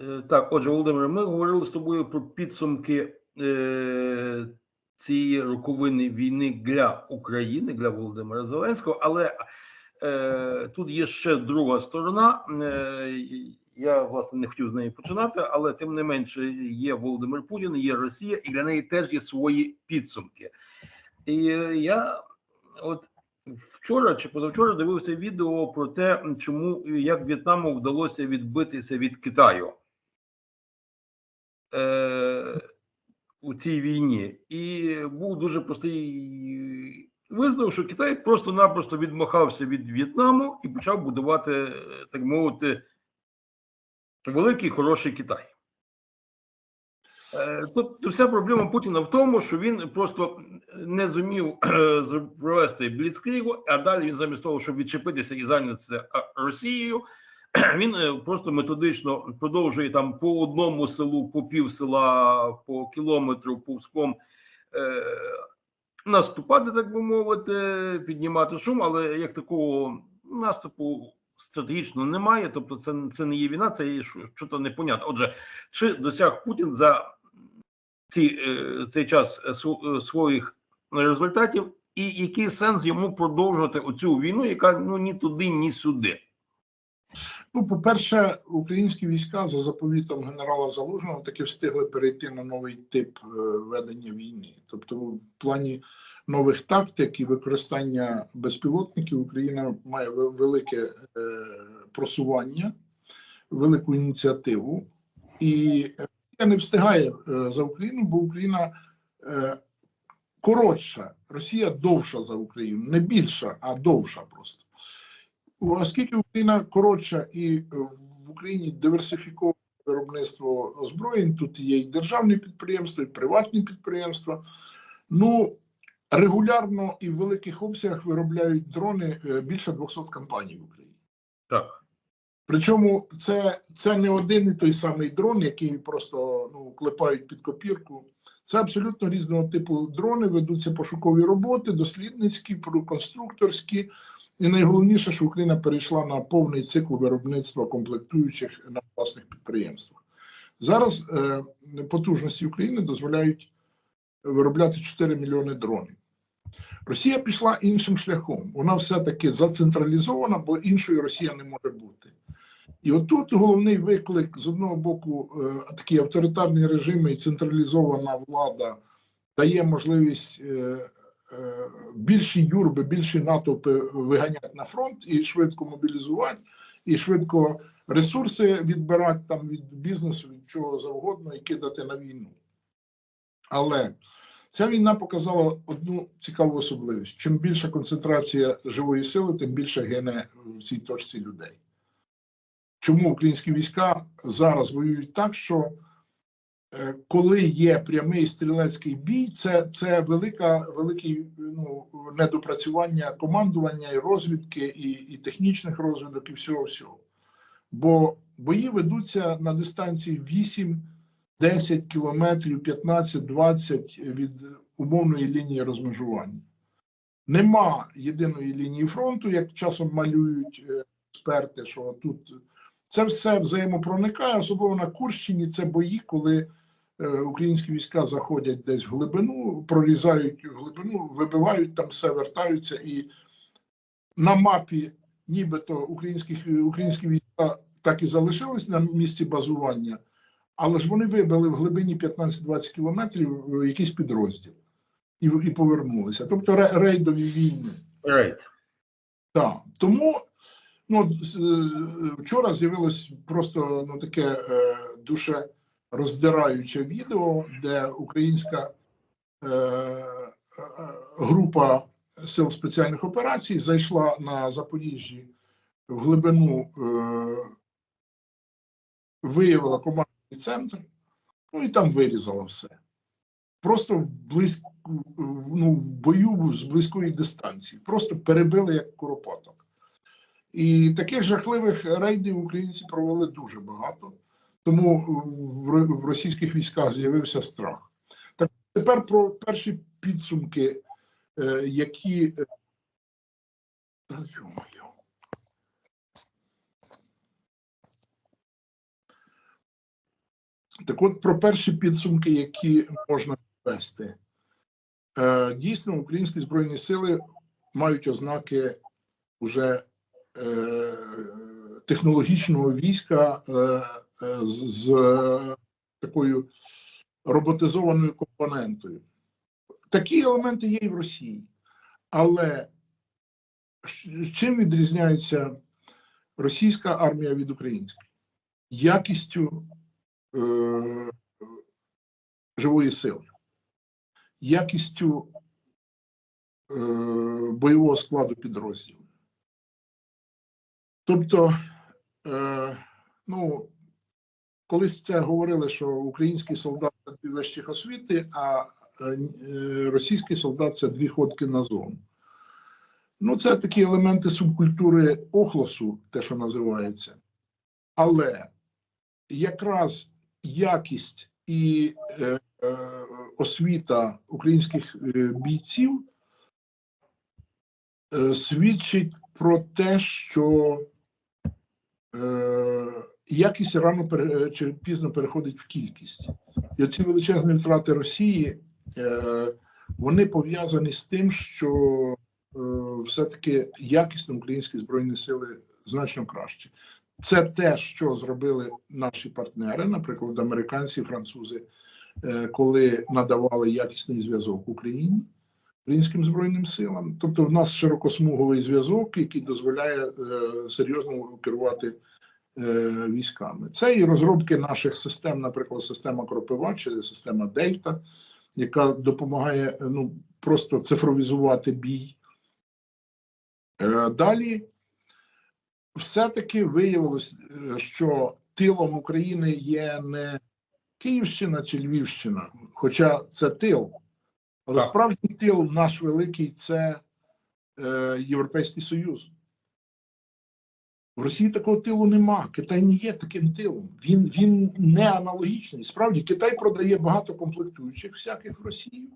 Е, Так, отже, Володимир, ми говорили з тобою про підсумки е, цієї роковини війни для України, для Володимира Зеленського, але е, тут є ще друга сторона. Е, я власне не хотів з неї починати, але тим не менше є Володимир Путін, є Росія, і для неї теж є свої підсумки. І я от вчора чи позавчора дивився відео про те, чому як В'єтнаму вдалося відбитися від Китаю е, у цій війні, і був дуже простий висновок, що Китай просто-напросто відмахався від В'єтнаму і почав будувати, е, так мовити, великий хороший Китай. Е, Тобто вся проблема Путіна в тому, що він просто не зумів провести бліцкрігу, а далі він замість того, щоб відчепитися і зайнятися Росією, він е, просто методично продовжує там по одному селу, по пів села, по кілометру повзком е, наступати, так би мовити, піднімати шум, але як такого наступу стратегічно немає. Тобто, це, це не є війна, це є що- що-то непонятне. Отже, чи досяг Путін за ці, е, цей час е, своїх результатів, і який сенс йому продовжувати оцю війну, яка ну ні туди, ні сюди. Ну, по-перше, українські війська за заповітом генерала Залужного таки встигли перейти на новий тип е, ведення війни. Тобто, в плані нових тактик і використання безпілотників Україна має велике е, просування, велику ініціативу, і е, не встигає за Україну, бо Україна коротша, Росія довша за Україну, не більша, а довша просто. Оскільки Україна коротша і е, в Україні диверсифіковане виробництво озброєнь, тут є і державні підприємства, і приватні підприємства. Ну регулярно і в великих обсягах виробляють дрони е, більше 200 компаній в Україні. Так. Причому це, це не один і той самий дрон, який просто ну, клепають під копірку. Це абсолютно різного типу дрони, ведуться пошукові роботи, дослідницькі, конструкторські. І найголовніше, що Україна перейшла на повний цикл виробництва комплектуючих на власних підприємствах. Зараз е, потужності України дозволяють виробляти 4 мільйони дронів. Росія пішла іншим шляхом. Вона все-таки зацентралізована, бо іншої Росія не може бути. І отут головний виклик з одного боку, е, такі авторитарні режими і централізована влада дає можливість е, більші юрби, більші натовпи виганяти на фронт і швидко мобілізувати, і швидко ресурси відбирати там від бізнесу, від чого завгодно, і кидати на війну. Але ця війна показала одну цікаву особливість: чим більша концентрація живої сили, тим більше гине в цій точці людей. Чому українські війська зараз воюють так, що е, коли є прямий стрілецький бій, це, це велика, велике ну, недопрацювання командування і розвідки, і, і технічних розвідок, і всього всього. Бо бої ведуться на дистанції 8, 10 кілометрів, 15, 20 від умовної лінії розмежування. Нема єдиної лінії фронту, як часом малюють е, експерти, що тут це все взаємопроникає, особливо на Курщині. Це бої, коли е, українські війська заходять десь в глибину, прорізають глибину, вибивають там все, вертаються, і на мапі, нібито українських українські війська так і залишились на місці базування, але ж вони вибили в глибині 15-20 кілометрів е, якийсь підрозділ і, і повернулися. Тобто рейдові війни. Рейд. Так, тому ну, е, вчора з'явилось просто ну, таке е, дуже роздираюче відео, де українська е, група сил спеціальних операцій зайшла на Запоріжжі в глибину, е, виявила командний центр, ну і там вирізала все. Просто в близь, в- ну, в бою з близької дистанції. Просто перебили як куропаток. І таких жахливих рейдів українці провели дуже багато, тому в російських військах з'явився страх. Так тепер про перші підсумки, е, які. е, Та. Так от про перші підсумки, які можна вести. Е, Дійсно, українські збройні сили мають ознаки уже е, технологічного війська е, е, з, такою роботизованою компонентою. Такі елементи є і в Росії. Але чим відрізняється російська армія від української? Якістю е, живої сили, якістю е, бойового складу підрозділів. Тобто, ну, колись це говорили, що український солдат це дві вищих освіти, а е, е, російський солдат це дві ходки на зону. Ну, це такі елементи субкультури охлосу, те, що називається. Але якраз якість і е, е, освіта українських е, бійців е, свідчить про те, що е, якість рано пере- чи пізно переходить в кількість. І оці величезні втрати Росії е, вони пов'язані з тим, що е, все-таки якісно українські збройні сили значно краще. Це те, що зробили наші партнери, наприклад, американці, французи, е, коли надавали якісний зв'язок Україні, українським збройним силам. Тобто, в нас широкосмуговий зв'язок, який дозволяє е, серйозно керувати е, військами. Це і розробки наших систем, наприклад, система Кропива чи система Дельта, яка допомагає ну, просто цифровізувати бій. Е, Далі все-таки виявилось, е, що тилом України є не Київщина чи Львівщина, хоча це тил. Але Так. справжній тил наш великий це е, Європейський Союз. В Росії такого тилу нема. Китай не є таким тилом. Він, він не аналогічний. Справді, Китай продає багато комплектуючих всяких в Росію,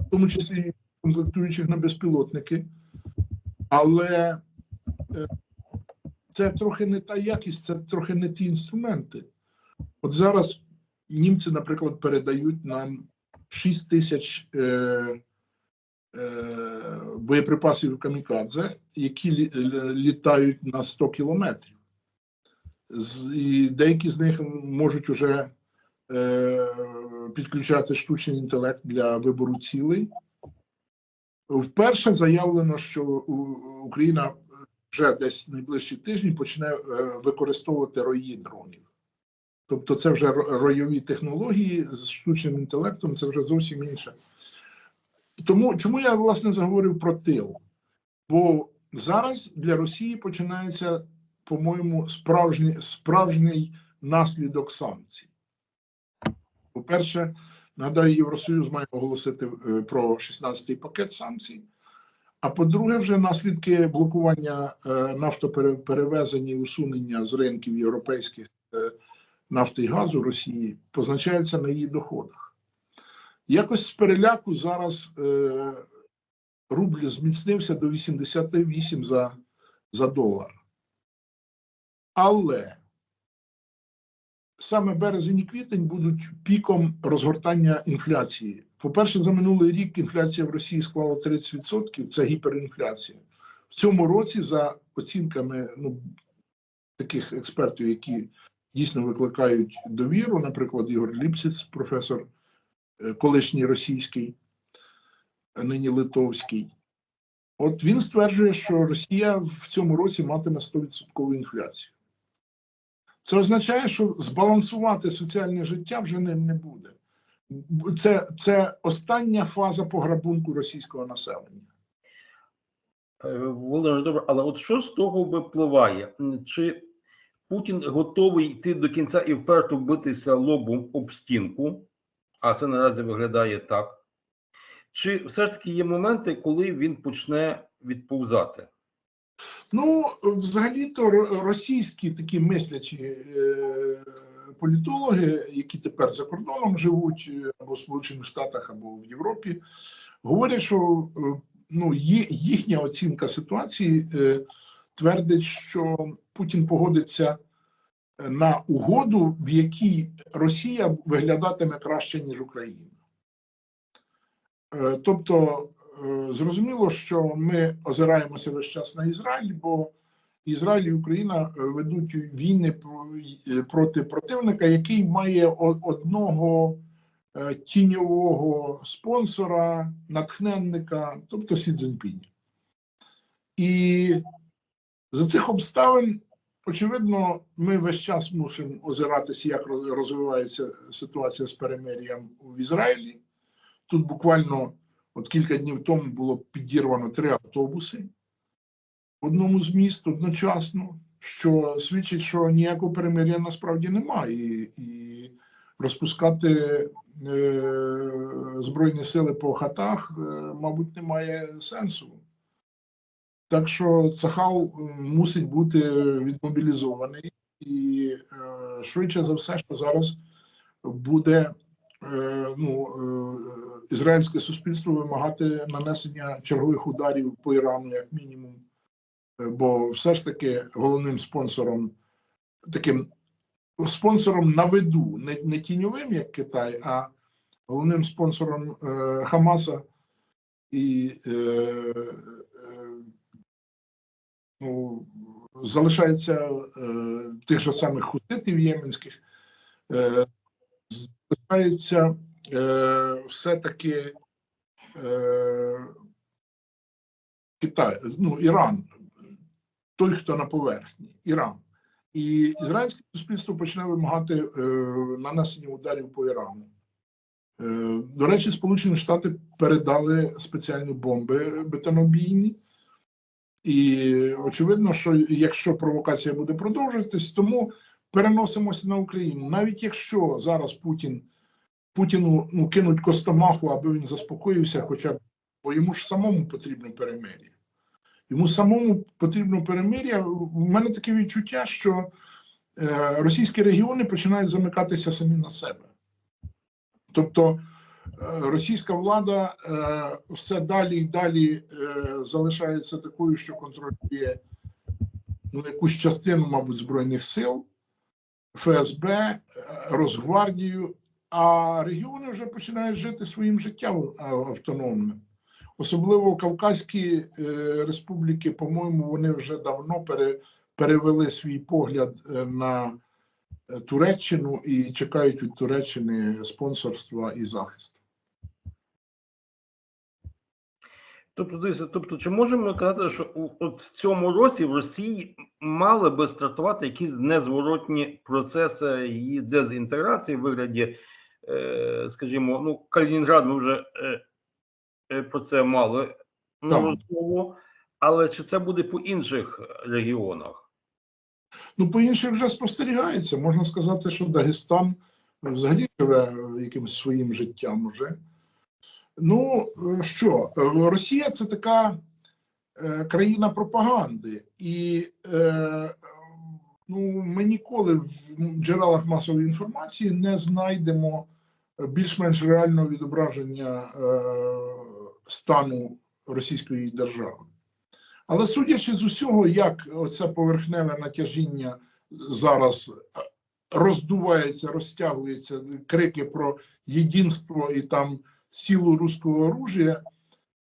в тому числі комплектуючих на безпілотники. Але е, це трохи не та якість, це трохи не ті інструменти. От зараз німці, наприклад, передають нам 6 тисяч е, е, боєприпасів камікадзе, які лі- літають на 100 кілометрів. З, і деякі з них можуть вже е, підключати штучний інтелект для вибору цілей. Вперше заявлено, що Україна вже десь найближчі тижні почне е, використовувати рої дронів. Тобто це вже ройові технології з штучним інтелектом, це вже зовсім інше. Тому чому я власне заговорив про тил? Бо зараз для Росії починається, по-моєму, справжній, справжній наслідок санкцій. По-перше, нагадаю, Євросоюз має оголосити е, про 16-й пакет санкцій. А по-друге, вже наслідки блокування е, нафтоперевезень і усунення з ринків європейських нафти і газу Росії позначаються на її доходах. Якось з переляку зараз е, рубль зміцнився до 88 за, за долар. Але саме березень і квітень будуть піком розгортання інфляції. По-перше, за минулий рік інфляція в Росії склала 30%, це гіперінфляція. В цьому році, за оцінками ну, таких експертів, які дійсно викликають довіру, наприклад, Ігор Ліпсіц, професор е, колишній російський, нині литовський. От він стверджує, що Росія в цьому році матиме 100% інфляцію. Це означає, що збалансувати соціальне життя вже не, не буде. Це, це остання фаза пограбунку російського населення. Е, Володимир, добре, але от що з того випливає? Чи Путін готовий йти до кінця і вперто битися лобом об стінку, а це наразі виглядає так? Чи все ж таки є моменти, коли він почне відповзати? Ну, взагалі-то російські такі мислячі е, політологи, які тепер за кордоном живуть е, або в Сполучених Штатах, або в Європі, говорять, що е, ну, їхня оцінка ситуації е, твердить, що Путін погодиться на угоду, в якій Росія виглядатиме краще, ніж Україна. Е, Тобто, е, зрозуміло, що ми озираємося весь час на Ізраїль, бо Ізраїль і Україна е, ведуть війни е, проти противника, який має одного е, тіньового спонсора, натхненника, тобто Сі. І за цих обставин, очевидно, ми весь час мусимо озиратися, як роз- розвивається ситуація з перемир'ям в Ізраїлі. Тут буквально от кілька днів тому було підірвано три автобуси в одному з міст одночасно, що свідчить, що ніякого перемир'я насправді немає. І, і розпускати е, Збройні сили по хатах, е, мабуть, немає сенсу. Так що Цахал е, мусить бути відмобілізований, і е, швидше за все, що зараз буде е, ну, ізраїльське суспільство вимагати нанесення чергових ударів по Ірану, як мінімум. Бо все ж таки головним спонсором, таким спонсором на виду, не, не тіньовим, як Китай, а головним спонсором е, Хамаса і е, е, ну, залишається е, тих же самих хуситів єменських, е, залишається е, все-таки е, Китай, ну, Іран, той, хто на поверхні, Іран. І ізраїльське суспільство почне вимагати е, нанесення ударів по Ірану. Е, до речі, Сполучені Штати передали спеціальні бомби бетонобійні. І очевидно, що якщо провокація буде продовжуватись, тому переносимося на Україну. Навіть якщо зараз Путін Путіну ну, кинуть Костомаху, аби він заспокоївся, хоча б бо йому ж самому потрібно перемир'я. Йому самому потрібно перемир'я. У мене таке відчуття, що е, російські регіони починають замикатися самі на себе. Тобто російська влада е, все далі і далі е, залишається такою, що контролює ну, якусь частину, мабуть, Збройних сил, ФСБ, е, Росгвардію, а регіони вже починають жити своїм життям автономним. Особливо Кавказькі е, республіки, по-моєму, вони вже давно пере, перевели свій погляд е, на е, Туреччину і чекають від Туреччини спонсорства і захисту. Тобто, тобто, чи можемо ми казати, що у, от в цьому році в Росії мали би стартувати якісь незворотні процеси її дезінтеграції в вигляді, е, скажімо, ну, Калінінград ми вже е, е, про це мали Так. розмову, але чи це буде по інших регіонах? Ну, по інших вже спостерігається. Можна сказати, що Дагестан взагалі живе якимось своїм життям вже. Ну, е, що, е, Росія це така е, країна пропаганди, і ну, ми ніколи в джерелах масової інформації не знайдемо більш-менш реального відображення стану Російської держави. Але судячи з усього, як оце поверхневе натяжіння зараз роздувається, розтягується, крики про єдинство і там силу руського оружия,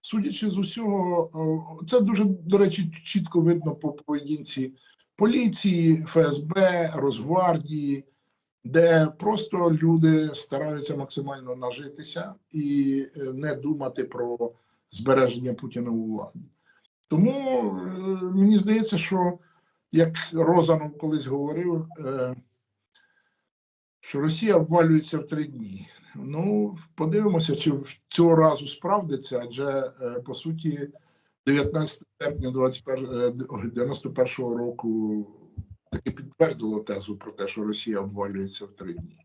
судячи з усього, це дуже, до речі, чітко видно по поведінці поліції, ФСБ, Росгвардії, де просто люди стараються максимально нажитися і е, не думати про збереження Путіна у владі. Тому е, мені здається, що як Розанов колись говорив, е, що Росія обвалюється в три дні. Ну, подивимося, чи в цього разу справдиться, адже е, по суті 19 серпня 21, е, 91 року таки підтвердило тезу про те, що Росія обвалюється в три дні.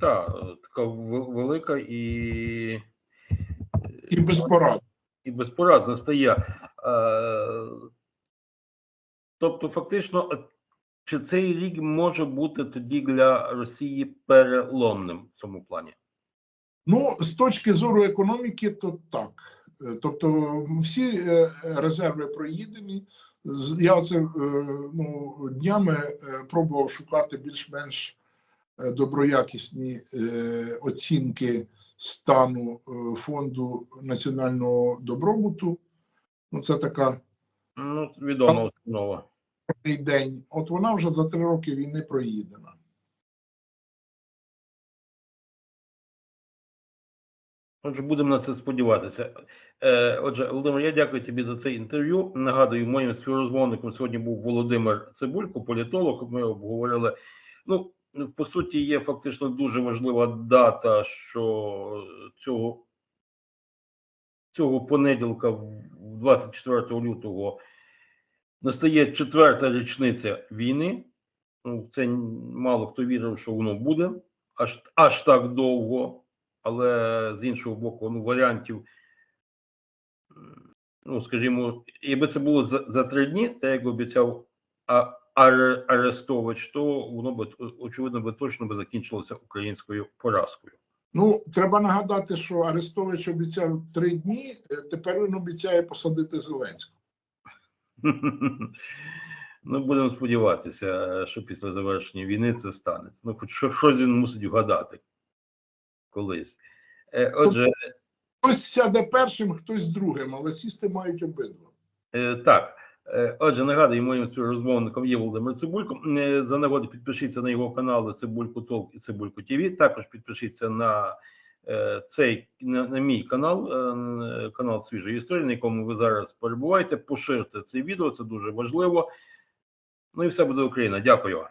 Так, така велика і, І безпорадно. і безпорадна стає. Е, Тобто, фактично, чи цей рік може бути тоді для Росії переломним в цьому плані? Ну, з точки зору економіки, то так. Е, Тобто, всі е, резерви проїдені, Я оце е, ну, днями е, пробував шукати більш-менш е, доброякісні е, оцінки стану е, фонду національного добробуту. Ну, це така Ну, відома установа. День. От вона вже за три роки війни проїдена. Отже, будемо на це сподіватися. Е, Отже, Володимир, я дякую тобі за це інтерв'ю. Нагадую, моїм співрозмовником сьогодні був Володимир Цибулько, політолог. Ми обговорили. Ну, по суті, є фактично дуже важлива дата, що цього, цього понеділка, 24 лютого, настає четверта річниця війни. Ну, це мало хто вірив, що воно буде аж, аж так довго але з іншого боку, ну, варіантів, ну, скажімо, якби це було за, за три дні, так як обіцяв Арестович, то воно би очевидно би точно би закінчилося українською поразкою. Ну, треба нагадати, що Арестович обіцяв три дні, е, тепер він обіцяє посадити Зеленського. Ну, будемо сподіватися, що після завершення війни це станеться. Ну, хоч щось він мусить вгадати колись. Е, Отже, Хтось сяде першим, хтось другим, але сісти мають обидва. Е, Так, Е, отже, нагадую, моїм співрозмовником є Володимир Цибулько. За нагоди підпишіться на його канали Цибулько Толк і Цибулько ТВ. Також підпишіться на цей на, на мій канал, е, канал Свіжої історії, на якому ви зараз перебуваєте. Поширте це відео, це дуже важливо. Ну і все буде Україна. Дякую.